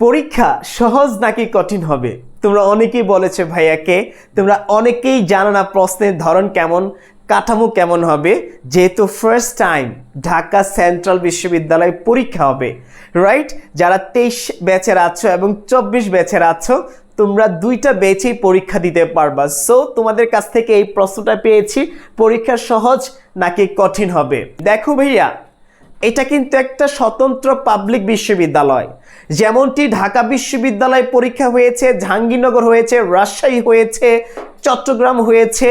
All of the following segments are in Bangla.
পরীক্ষা সহজ নাকি কঠিন হবে? তোমরা অনেকেই বলেছ ভাইয়াকে তোমরা অনেকেই জানো না প্রশ্নের ধরন কেমন, কাঠামো কেমন হবে। যেহেতু ফার্স্ট টাইম ঢাকা সেন্ট্রাল বিশ্ববিদ্যালয় পরীক্ষা হবে রাইট যারা তেইশ ব্যাচের আছো এবং চব্বিশ ব্যাচের আছো, তোমরা দুইটা বেচেই পরীক্ষা দিতে পারবা। সো তোমাদের কাছ থেকে এই প্রশ্নটা পেয়েছি, পরীক্ষা সহজ নাকি কঠিন হবে? দেখো ভাইয়া এটা কিন্তু একটা স্বতন্ত্র পাবলিক বিশ্ববিদ্যালয়। যেমনটি ঢাকা বিশ্ববিদ্যালয় পরীক্ষা হয়েছে, জাহাঙ্গীরনগর হয়েছে, রাজশাহী হয়েছে, চট্টগ্রাম হয়েছে।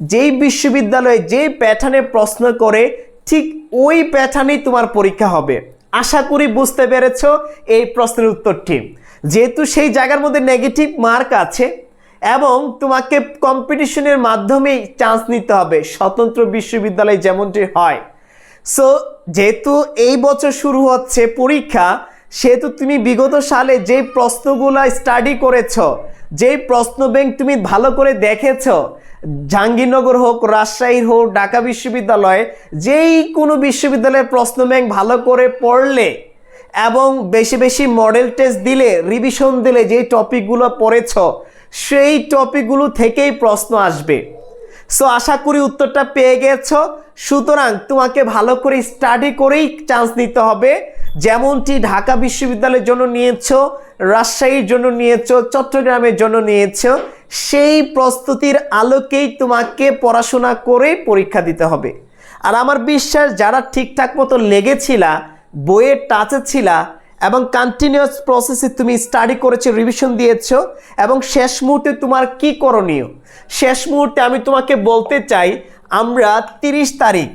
যেই বিশ্ববিদ্যালয়ে যেই প্যাটার্নে প্রশ্ন করে, ঠিক ওই প্যাটার্নেই তোমার পরীক্ষা হবে। আশা করি বুঝতে পেরেছ এই প্রশ্নের উত্তরটি। যেহেতু সেই জায়গার মধ্যে নেগেটিভ মার্ক আছে এবং তোমাকে কম্পিটিশনের মাধ্যমেই চান্স নিতে হবে, স্বতন্ত্র বিশ্ববিদ্যালয় যেমনটি হয়। সো যেহেতু এই বছর শুরু হচ্ছে পরীক্ষা, সেহেতু তুমি বিগত সালে যেই প্রশ্নগুলো স্টাডি করেছ যেই প্রশ্ন ব্যাংক তুমি ভালো করে দেখেছ, জাহাঙ্গীরনগর হোক রাজশাহীর হোক, ঢাকা বিশ্ববিদ্যালয়ে, যেই কোনো বিশ্ববিদ্যালয়ের প্রশ্ন ব্যাংক ভালো করে পড়লে এবং বেশি বেশি মডেল টেস্ট দিলে রিভিশন দিলে যেই টপিকগুলো পড়েছ, সেই টপিকগুলো থেকেই প্রশ্ন আসবে। সো আশা করি উত্তরটা পেয়ে গেছো। সুতরাং তোমাকে ভালো করে স্টাডি করেই চান্স নিতে হবে। যেমনটি ঢাকা বিশ্ববিদ্যালয়ের জন্য নিয়েছো, রাজশাহীর জন্য নিয়েছো, চট্টগ্রামের জন্য নিয়েছো, সেই প্রস্তুতির আলোকেই তোমাকে পড়াশোনা করে পরীক্ষা দিতে হবে। আর আমার বিশ্বাস, যারা ঠিকঠাক মতো লেগেছিলা, বইয়ের টাচে ছিলা, এবং কন্টিনিউয়াস প্রসেসে তুমি স্টাডি করেছ রিভিশন দিয়েছ, এবং শেষ মুহূর্তে তোমার কি করণীয়? শেষ মুহূর্তে আমি তোমাকে বলতে চাই আমরা তিরিশ তারিখ।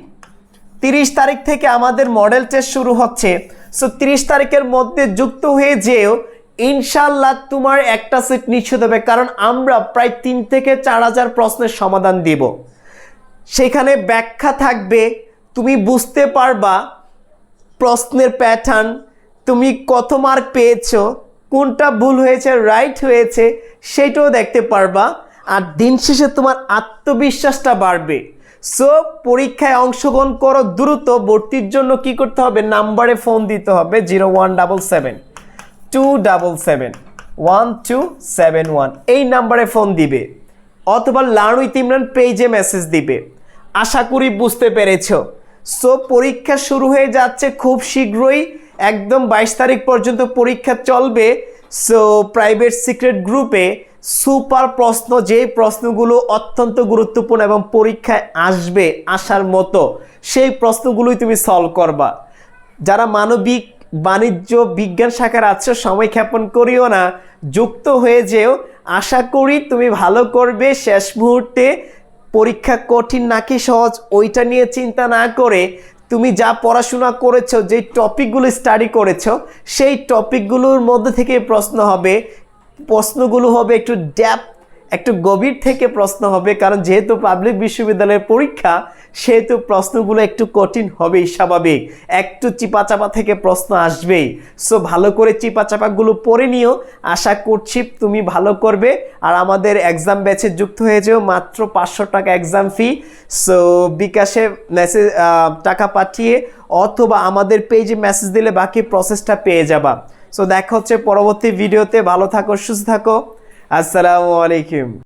তিরিশ তারিখ থেকে আমাদের মডেল টেস্ট শুরু হচ্ছে। সো তিরিশ তারিখের মধ্যে যুক্ত হয়ে যেও ইনশাল্লাহ তোমার একটা সিট নিশ্চিত হবে, কারণ আমরা প্রায় তিন থেকে চার হাজার প্রশ্নের সমাধান দিব। সেখানে ব্যাখ্যা থাকবে, তুমি বুঝতে পারবা প্রশ্নের প্যাটার্ন তুমি কত মার্ক পেয়েছ, কোনটা ভুল হয়েছে রাইট হয়েছে সেটাও দেখতে পারবা। আর দিন শেষে তোমার আত্মবিশ্বাসটা বাড়বে। সো পরীক্ষায় অংশগ্রহণ করো, দ্রুত ভর্তির জন্য কি করতে হবে? নাম্বারে ফোন দিতে হবে, zero one double seven, two double seven, one two seven one. এই নাম্বারে ফোন দিবে, অথবা লার্ন উইথ ইমরান পেজে মেসেজ দিবে। আশা করি বুঝতে পেরেছ। সো, পরীক্ষা শুরু হয়ে যাচ্ছে খুব শীঘ্রই, একদম বাইশ তারিখ পর্যন্ত পরীক্ষা চলবে। সো প্রাইভেট সিক্রেট গ্রুপে সুপার প্রশ্ন যে প্রশ্নগুলো অত্যন্ত গুরুত্বপূর্ণ এবং পরীক্ষায় আসবে আসার মতো, সেই প্রশ্নগুলোই তুমি সলভ করবা। যারা মানবিক বাণিজ্য বিজ্ঞান শাখার আছো, সময় ক্ষেপণ করিও না, যুক্ত হয়ে যেও। আশা করি তুমি ভালো করবে। শেষ মুহূর্তে পরীক্ষা কঠিন নাকি সহজ, ওইটা নিয়ে চিন্তা না করে তুমি যা পড়াশোনা করেছ যে টপিকগুলো স্টাডি করেছ, সেই টপিকগুলোর মধ্যে থেকে প্রশ্ন হবে প্রশ্নগুলো হবে একটু ড্যাপ একটু গভীর থেকে প্রশ্ন হবে, কারণ যেহেতু পাবলিক বিশ্ববিদ্যালয়ের পরীক্ষা, সেহেতু প্রশ্নগুলো একটু কঠিন হবেই স্বাভাবিক। একটু চিপাচাপা থেকে প্রশ্ন আসবেই। সো ভালো করে চিপাচাপাগুলো পড়ে নিও। আশা করছি তুমি ভালো করবে। আর আমাদের এক্সাম ব্যাচে যুক্ত হয়ে যেও মাত্র পাঁচশো টাকা এক্সাম ফি সো বিকাশে মেসেজ টাকা পাঠিয়ে অথবা আমাদের পেজে মেসেজ দিলে বাকি প্রসেসটা পেয়ে যাবা। সো দেখা হচ্ছে পরবর্তী ভিডিওতে ভালো থাকো সুস্থ থাকো। আসসালামু আলাইকুম।